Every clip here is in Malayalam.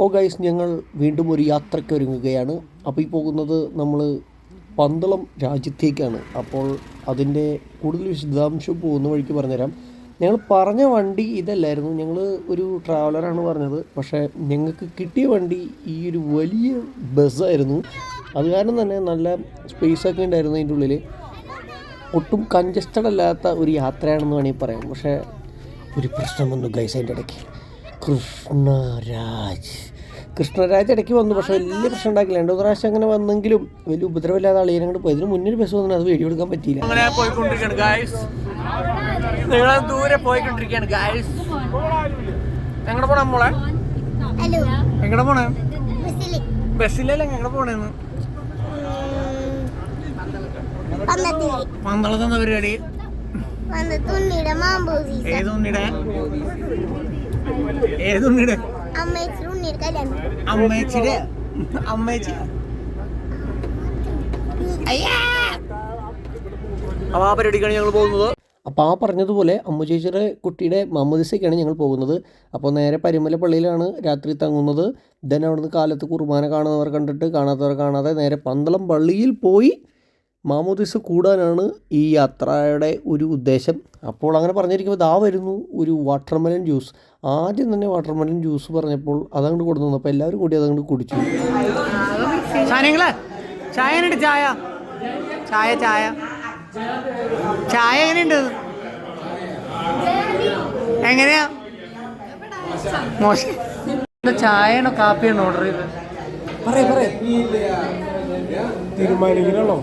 ഓ ഗൈസ് ഞങ്ങൾ വീണ്ടും ഒരു യാത്രയ്ക്ക് ഒരുങ്ങുകയാണ്. അപ്പോൾ ഈ പോകുന്നത് നമ്മൾ പന്തളം രാജ്യത്തേക്കാണ്. അപ്പോൾ അതിന്റെ കൂടുതൽ വിശദാംശം പോകുന്ന വഴിക്ക് പറഞ്ഞുതരാം. ഞങ്ങൾ പറഞ്ഞ വണ്ടി ഇതല്ലായിരുന്നു. ഞങ്ങൾ ഒരു ട്രാവലറാണ് പറഞ്ഞത്. പക്ഷേ ഞങ്ങൾക്ക് കിട്ടിയ വണ്ടി ഈ ഒരു വലിയ ബസ്സായിരുന്നു അത് കാരണം തന്നെ നല്ല സ്പേസ് ഒക്കെ ഉണ്ടായിരുന്നു അതിന്റെ ഉള്ളിൽ ഒട്ടും കൺജസ്റ്റഡ് അല്ലാത്ത ഒരു യാത്രയാണെന്ന് വേണമെങ്കിൽ പറയാം. പക്ഷേ ഒരു പ്രശ്നം വന്നു ഗൈസ് അതിന്റെ ഇടയ്ക്ക്. കൃഷ്ണരാജ്. കൃഷ്ണരാജ് ഇടയ്ക്ക് വന്നു. പക്ഷെ വലിയ പ്രശ്നം ഉണ്ടാക്കില്ല രണ്ടു പ്രാവശ്യം അങ്ങനെ വന്നെങ്കിലും വലിയ ഉപദ്രവമില്ലാതെ അളിയനെ അങ്ങോട്ട് പോയി. ഇതിന് മുന്നേ ഒരു ബസ് വന്നു. അത് വീഡിയോ എടുക്കാൻ പറ്റിയില്ല. അങ്ങനെ പോയിക്കൊണ്ടിരിക്കുകയാണ് ഗായ്സ് നിങ്ങൾ ദൂരെ പോയിക്കൊണ്ടിരിക്കുകയാണ് ഗായ്സ് പോണേ മോളെ? പോണേ? ബസ്സിലല്ലേ പോണേന്ന്? പന്നത്തിൽ പന്തളത്തെന്ന പരിപാടി? ഏതുണ്ണിടെ ഏതുണ്ണിടെ അമ്മേച്ചിയുടെ അമ്മേച്ചി? അപ്പൊ ആ പരിപാടിക്കാണ് ഞങ്ങൾ പോകുന്നത്. അപ്പോൾ ആ പറഞ്ഞതുപോലെ അമ്മു ചേച്ചിയുടെ കുട്ടിയുടെ മമ്മദിസയ്ക്കാണ് ഞങ്ങൾ പോകുന്നത്. അപ്പോൾ നേരെ പരിമല പള്ളിയിലാണ് രാത്രി തങ്ങുന്നത്. ദൻ അവിടുന്ന് കാലത്ത് കുർബാന കാണുന്നവർ കണ്ടിട്ട് കാണാത്തവർ കാണാതെ നേരെ പന്തളം പള്ളിയിൽ പോയി മാമോദിസ കൂടാനാണ് ഈ യാത്രയുടെ ഒരു ഉദ്ദേശം. അപ്പോൾ അങ്ങനെ പറഞ്ഞിരിക്കുമ്പോൾ ദാ വരുന്നു ഒരു വാട്ടർമെലൻ ജ്യൂസ്. ആദ്യം തന്നെ വാട്ടർമെലൻ ജ്യൂസ് പറഞ്ഞപ്പോൾ അതങ്ങോട്ട് കൊടുത്തു അപ്പോൾ എല്ലാവരും കൂടി അതങ്ങോട്ട് കുടിച്ചു. ചായ ചായ. ചായ ചായ. ചായ എങ്ങനെയുണ്ട്? എങ്ങനെയാ? മോശം. ചായയാണോ കാപ്പിയാണോ ഓർഡർ ചെയ്തത്? പറയാ പറയേ. തീരുമാനിക്കണല്ലോ.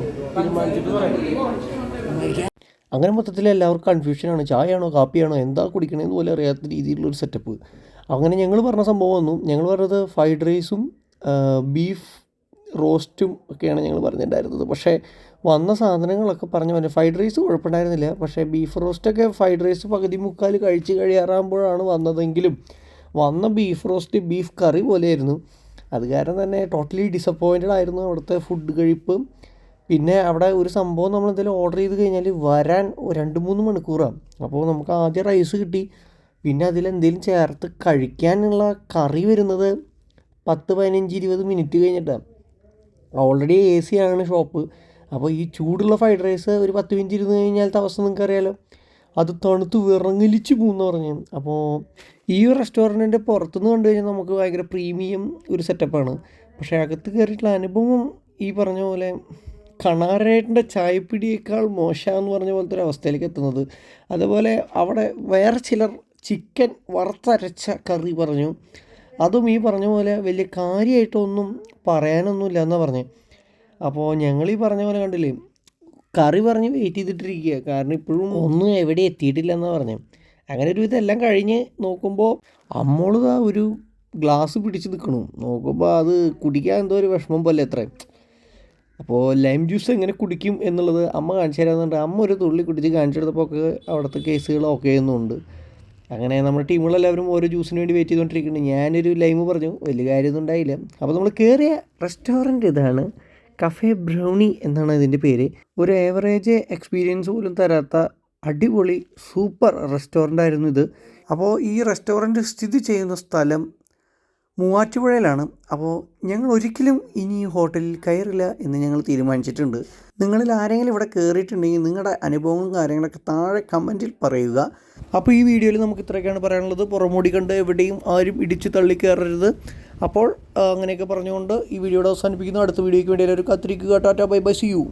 അങ്ങനെ മൊത്തത്തിൽ എല്ലാവർക്കും കൺഫ്യൂഷനാണ് ചായയാണോ കാപ്പിയാണോ എന്താ കുടിക്കണേന്ന് പോലും അറിയാത്ത രീതിയിലുള്ളൊരു സെറ്റപ്പ് അങ്ങനെ ഞങ്ങൾ പറഞ്ഞ സംഭവം വന്നു. ഞങ്ങൾ പറഞ്ഞത് ഫ്രൈഡ് റൈസും ബീഫ് റോസ്റ്റും ഒക്കെയാണ് ഞങ്ങൾ പറഞ്ഞിട്ടുണ്ടായിരുന്നത്. പക്ഷേ വന്ന സാധനങ്ങളൊക്കെ പറഞ്ഞു പറഞ്ഞു ഫ്രൈഡ് റൈസ് കുഴപ്പമുണ്ടായിരുന്നില്ല. പക്ഷേ ബീഫ് റോസ്റ്റൊക്കെ ഫ്രൈഡ് റൈസ് പകുതി മുക്കാൽ കഴിച്ച് കഴിയാറാകുമ്പോഴാണ് വന്നതെങ്കിലും വന്ന ബീഫ് റോസ്റ്റ് ബീഫ് കറി പോലെയായിരുന്നു. അത് കാരണം തന്നെ ടോട്ടലി ഡിസപ്പോയിന്റഡ് ആയിരുന്നു അവിടുത്തെ ഫുഡ് കഴിപ്പ്. പിന്നെ അവിടെ ഒരു സംഭവം നമ്മൾ എന്തെങ്കിലും ഓർഡർ ചെയ്ത് കഴിഞ്ഞാൽ വരാൻ രണ്ട് മൂന്ന് മണിക്കൂറാണ് അപ്പോൾ നമുക്ക് ആദ്യം റൈസ് കിട്ടി. പിന്നെ അതിലെന്തെങ്കിലും ചേർത്ത് കഴിക്കാനുള്ള കറി വരുന്നത് പത്ത് പതിനഞ്ച് ഇരുപത് മിനിറ്റ് കഴിഞ്ഞിട്ടാണ് ഓൾറെഡി എ സി ആണ് ഷോപ്പ് അപ്പോൾ ഈ ചൂടുള്ള ഫ്രൈഡ് റൈസ് ഒരു പത്ത് മിനിറ്റ് ഇരുന്ന് കഴിഞ്ഞാലത്തെ നിങ്ങൾക്ക് അറിയാലോ അത് തണുത്ത് വിറങ്ങലിച്ച് പോകുന്ന പറഞ്ഞു അപ്പോൾ ഈ ഒരു റെസ്റ്റോറന്റിന്റെ പുറത്തുനിന്ന് കണ്ടു കഴിഞ്ഞാൽ നമുക്ക് ഭയങ്കര പ്രീമിയം ഒരു സെറ്റപ്പാണ് പക്ഷേ അകത്ത് കയറിയിട്ടുള്ള അനുഭവം ഈ പറഞ്ഞ പോലെ കണാരേട്ടന്റെ ചായപ്പിടിയേക്കാൾ മോശമെന്ന് പറഞ്ഞ പോലത്തെ ഒരു അവസ്ഥയിലേക്ക് എത്തുന്നത്. അതുപോലെ അവിടെ വേറെ ചിലർ ചിക്കൻ വറുത്തരച്ച കറി പറഞ്ഞു. അതും ഈ പറഞ്ഞ പോലെ വലിയ കാര്യമായിട്ടൊന്നും പറയാനൊന്നുമില്ല എന്നാണ് പറഞ്ഞത് അപ്പോൾ ഞങ്ങൾ ഈ പറഞ്ഞ പോലെ കണ്ടില്ലേ കറി പറഞ്ഞ് വെയിറ്റ് ചെയ്തിട്ടിരിക്കുക. കാരണം ഇപ്പോഴും ഒന്നും എവിടെ എത്തിയിട്ടില്ല എന്നാണ് പറഞ്ഞത് അങ്ങനെ ഒരു ഇതെല്ലാം കഴിഞ്ഞ് നോക്കുമ്പോൾ അമ്മോളത് ഒരു ഗ്ലാസ് പിടിച്ച് നിൽക്കണു നോക്കുമ്പോൾ അത് കുടിക്കാൻ എന്തോ ഒരു വിഷമം പോലെ എത്ര അപ്പോൾ ലൈം ജ്യൂസ് എങ്ങനെ കുടിക്കും എന്നുള്ളത് അമ്മ കാണിച്ചു തരാമെന്നുണ്ട് അമ്മ ഒരു തുള്ളി കുടിച്ച് കാണിച്ചെടുത്തപ്പോൾ ഒക്കെ അവിടുത്തെ കേസുകൾ ഓക്കെ എന്നുണ്ട്. അങ്ങനെ നമ്മുടെ ടീമുകളെല്ലാവരും ഓരോ ജ്യൂസിന് വേണ്ടി വെയിറ്റ് ചെയ്തുകൊണ്ടിരിക്കുന്നുണ്ട് ഞാനൊരു ലൈമ് പറഞ്ഞു. വലിയ കാര്യമൊന്നും ഉണ്ടായില്ല. അപ്പോൾ നമ്മൾ കയറിയ റെസ്റ്റോറന്റ് ഇതാണ്. കഫേ ബ്രൗണി എന്നാണ് ഇതിന്റെ പേര്. ഒരു ഏവറേജ് എക്സ്പീരിയൻസ് പോലും തരാത്ത അടിപൊളി സൂപ്പർ റെസ്റ്റോറന്റ് ആയിരുന്നു ഇത്. അപ്പോൾ ഈ റെസ്റ്റോറന്റ് സ്ഥിതി ചെയ്യുന്ന സ്ഥലം മൂവാറ്റുപുഴയിലാണ്. അപ്പോൾ ഞങ്ങൾ ഒരിക്കലും ഇനി ഈ ഹോട്ടലിൽ കയറില്ല എന്ന് ഞങ്ങൾ തീരുമാനിച്ചിട്ടുണ്ട്. നിങ്ങളിൽ ആരെങ്കിലും ഇവിടെ കയറിയിട്ടുണ്ടെങ്കിൽ നിങ്ങളുടെ അനുഭവങ്ങളും കാര്യങ്ങളൊക്കെ താഴെ കമന്റിൽ പറയുക. അപ്പോൾ ഈ വീഡിയോയിൽ നമുക്ക് ഇത്രയൊക്കെയാണ് പറയാനുള്ളത്. പുറമോടി കണ്ട് എവിടെയും ആരും ഇടിച്ചു തള്ളി കയറരുത് അപ്പോൾ അങ്ങനെയൊക്കെ പറഞ്ഞുകൊണ്ട് ഈ വീഡിയോയുടെ അവസാനിപ്പിക്കുന്നു. അടുത്ത വീഡിയോയ്ക്ക് വേണ്ടി എല്ലാവരും കാത്തിരിക്കുക. Tata bye bye see you.